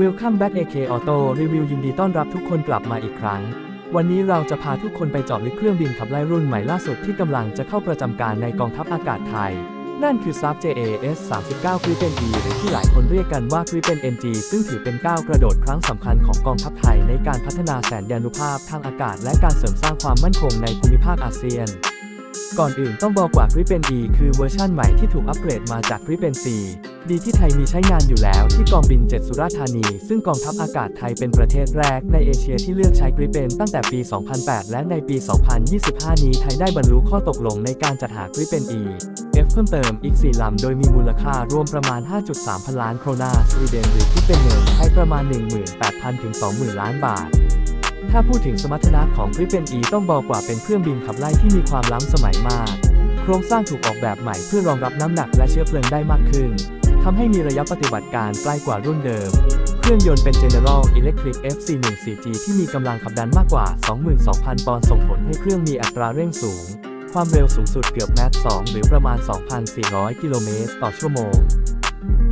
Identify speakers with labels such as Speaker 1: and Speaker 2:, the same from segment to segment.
Speaker 1: Welcome back AK Auto Review ยินดีต้อนรับทุกคนกลับมาอีกครั้ง วันนี้เราจะพาทุกคนไปเจาะลึกเครื่องบินขับไล่รุ่นใหม่ล่าสุดที่กำลังจะเข้าประจำการในกองทัพอากาศไทย นั่นคือ SAP JAS 39 Gripen E หรือที่หลายคนเรียกกันว่า Gripen NG ซึ่งถือเป็นก้าวกระโดดครั้งสำคัญของกองทัพไทยในการพัฒนาแสนยานุภาพทางอากาศและการเสริมสร้างความมั่นคงในภูมิภาคอาเซียนก่อนอื่นต้องบอกว่า Gripen E คือเวอร์ชั่นใหม่ที่ถูกอัปเกรดมาจาก Gripen C ดีที่ไทยมีใช้งานอยู่แล้วที่กองบิน 7 สุราษฎร์ธานี ซึ่งกองทัพอากาศไทยเป็นประเทศแรกในเอเชียที่เลือกใช้ Gripen ตั้งแต่ปี 2008 และในปี 2025 นี้ไทยได้บรรลุข้อตกลงในการจัดหา Gripen E F เพิ่มเติมอีก 4 ลำ โดยมีมูลค่ารวมประมาณ 5.3 พันล้านโครนาสวีเดนหรือที่เป็นเงินไทยประมาณ 18,000 ถึง 20,000 ล้านบาทถ้าพูดถึงสมรรถนะของ Gripen E ต้องบอกว่าเป็นเครื่องบินขับไล่ที่มีความล้ำสมัยมาก โครงสร้างถูกออกแบบใหม่เพื่อรองรับน้ำหนักและเชื้อเพลิงได้มากขึ้น ทำให้มีระยะปฏิบัติการใกล้กว่ารุ่นเดิม เครื่องยนต์เป็น General Electric FC14G ที่มีกำลังขับดันมากกว่า 22,000 ปอนด์ส่งผลให้เครื่องมีอัตราเร่งสูง ความเร็วสูงสุดเกือบแมท2หรือประมาณ 2,400 กิโลเมตรต่อชั่วโมง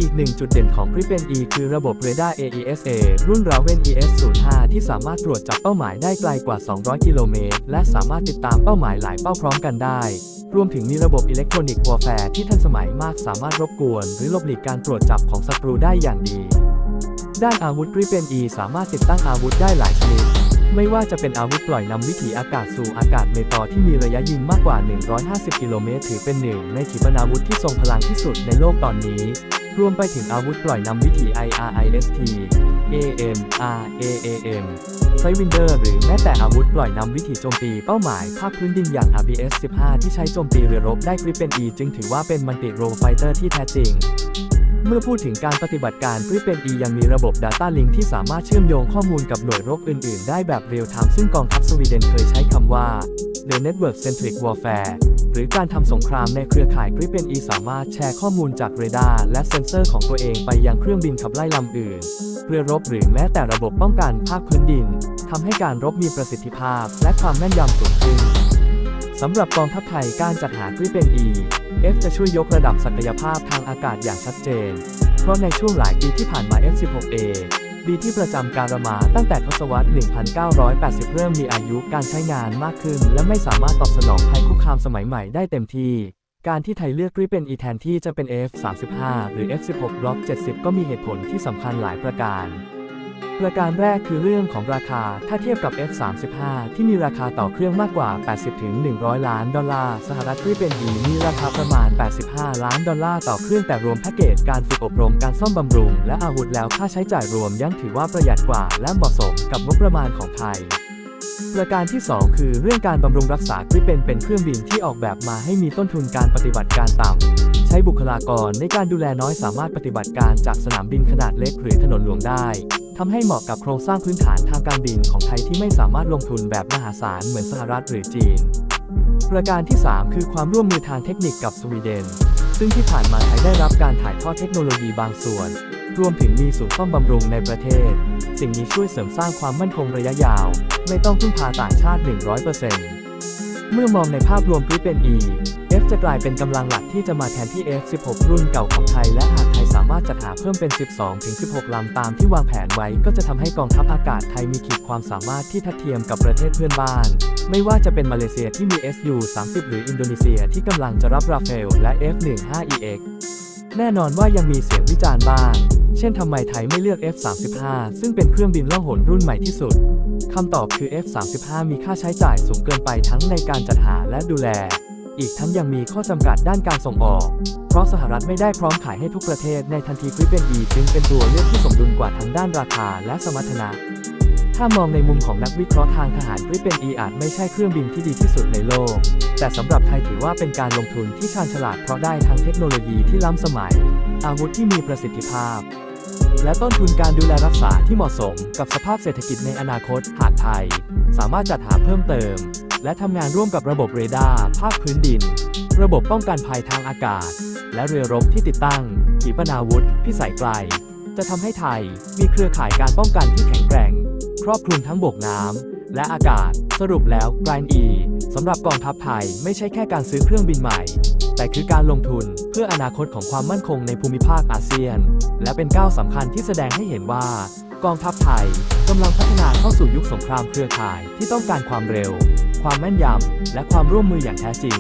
Speaker 1: อีกหนึ่งจุดเด่นของ Gripen E คือระบบเรดาร์ AESA รุ่น Raven ES05 ที่สามารถตรวจจับเป้าหมายได้ไกลกว่า 200 กิโลเมตร และสามารถติดตามเป้าหมายหลายเป้าพร้อมกันได้ รวมถึงมีระบบอิเล็กทรอนิกส์วอร์แฟร์ที่ทันสมัยมากสามารถรบกวน หรือหลบหลีกการตรวจจับของศัตรูได้อย่างดี ด้านอาวุธ Gripen E สามารถติดตั้งอาวุธได้หลายชนิด ไม่ว่าจะเป็นอาวุธปล่อยนำวิถีอากาศสู่อากาศเมตอที่มีระยะยิงมากกว่า 150 กิโลเมตร ถือเป็นหนึ่งในขีปนาวุธที่ทรงพลังที่สุดในโลกตอนนี้ รวมไปถึงอาวุธปล่อยนำวิถี IRIST AM RAAM s i d e w i n d e r หรือแม้แต่อาวุธปล่อยนำวิถีโจมตีเป้าหมายภาคพื้นดินอย่าง RBS 15 ที่ใช้โจมตีเรือรบได้ Gripen E จึงถือว่าเป็นมันติโรไฟเตอร์ที่แท้จริงเมื่อพูดถึงการปฏิบัติการ Gripen E ยังมีระบบ Data Link ที่สามารถเชื่อมโยงข้อมูลกับหน่วยรบอื่น ๆ ได้แบบเรียลไทม์ซึ่งกองทัพสวีเดนเคยใช้คำว่า The Network Centric Warfare หรือการทำสงครามในเครือข่าย Gripen E สามารถแชร์ข้อมูลจากเรดาร์และเซ็นเซอร์ของตัวเองไปยังเครื่องบินขับไล่ลำอื่นเรือรบหรือแม้แต่ระบบป้องกันภาคพื้นดินทำให้การรบมีประสิทธิภาพ และความแม่นยำสูงขึ้นสำหรับกองทัพไทยการจัดหา Gripen E F จะช่วยยกระดับศักยภาพทางอากาศอย่างชัดเจน เพราะในช่วงหลายปีที่ผ่านมา F16A ดีที่ประจำการมาตั้งแต่ทศวรรษ 1980 เริ่มมีอายุการใช้งานมากขึ้น และไม่สามารถตอบสนองภัยคุกคามสมัยใหม่ได้เต็มที่ การที่ไทยเลือกริเป็นอีแทนที่จะเป็น F35 หรือ F16 Block 70 ก็มีเหตุผลที่สำคัญหลายประการ ประการแรกคือเรื่องของราคา ถ้าเทียบกับ F35 ที่มีราคาต่อเครื่องมากกว่า 80-100 ล้านดอลลาร์สหรัฐ Gripen E มีราคาประมาณ 85 ล้านดอลลาร์ต่อเครื่องแต่รวมแพ็กเกจการฝึกอบรมการซ่อมบำรุง และอาวุธแล้วค่าใช้จ่ายรวมยังถือว่าประหยัดกว่า และเหมาะสมกับงบประมาณของไทยประการที่ 2 คือเรื่องการบำรุงรักษา Gripen เป็นเครื่องบินที่ออกแบบมาให้มีต้นทุนการปฏิบัติการต่ำ ใช้บุคลากรในการดูแลน้อยสามารถปฏิบัติการจากสนามบินขนาดเล็กหรือถนนหลวงได้ ทำให้เหมาะกับโครงสร้างพื้นฐานทางการบินของไทยที่ไม่สามารถลงทุนแบบมหาศาลเหมือนสหรัฐหรือจีน ประการที่ 3 คือความร่วมมือทางเทคนิคกับสวีเดน ซึ่งที่ผ่านมาไทยได้รับการถ่ายทอดเทคโนโลยีบางส่วน รวมถึงมีศูนย์ซ่อมบำรุงในประเทศ สิ่งนี้ช่วยเสริมสร้างความมั่นคงระยะยาว ไม่ต้องพึ่งพาต่างชาติ 100%เมื่อมองในภาพรวม Gripen E F จะกลายเป็นกำลังหลักที่จะมาแทนที่ F16 รุ่นเก่าของไทย และหากไทยสามารถจัดหาเพิ่มเป็น 12-16 ลำตามที่วางแผนไว้ ก็จะทำให้กองทัพอากาศไทยมีขีดความสามารถที่ทัดเทียมกับประเทศเพื่อนบ้าน ไม่ว่าจะเป็นมาเลเซียที่มี SU-30 หรืออินโดนีเซียที่กำลังจะรับราเฟลและ F-15EX แน่นอนว่ายังมีเสียงวิจารณ์บ้าง เช่นทำไมไทยไม่เลือก F-35 ซึ่งเป็นเครื่องบินล่องหนรุ่นใหม่ที่สุด คำตอบคือ F-35 มีค่าใช้จ่ายสูงเกินไปทั้งในการจัดหาและดูแล อีกทั้งยังมีข้อจำกัดด้านการส่งออก เพราะสหรัฐไม่ได้พร้อมขายให้ทุกประเทศในทันที Gripen E จึงเป็นตัวเลือกที่สมดุลกว่าทั้งด้านราคาและสมรรถนะ ถ้ามองในมุมของนักวิเคราะห์ทางทหาร Gripen E อาจไม่ใช่เครื่องบินที่ดีที่สุดในโลก แต่สำหรับไทยถือว่าเป็นการลงทุนที่ชาญฉลาดเพราะได้ทั้งเทคโนโลยีที่ล้ำสมัย อาวุธที่มีประสิทธิภาพและต้นทุนการดูแลรักษาที่เหมาะสมกับสภาพเศรษฐกิจในอนาคต หากไทย สามารถจัดหาเพิ่มเติม และทำงานร่วมกับระบบเรดาร์ภาคพื้นดิน ระบบป้องกันภัยทางอากาศ และเรือรบที่ติดตั้ง ขีปนาวุธ พิสัยไกล จะทำให้ไทยมีเครือข่ายการป้องกันที่แข็งแกร่ง ครอบคลุมทั้งบกน้ำและอากาศ สรุปแล้วกรานอีสำหรับกองทัพไทยไม่ใช่แค่การซื้อเครื่องบินใหม่ แต่คือการลงทุนเพื่ออนาคตของความมั่นคงในภูมิภาคอาเซียน และเป็นก้าวสำคัญที่แสดงให้เห็นว่ากองทัพไทยกำลังพัฒนาเข้าสู่ยุคสงครามเครือข่ายที่ต้องการความเร็ว ความแม่นยำ และความร่วมมืออย่างแท้จริง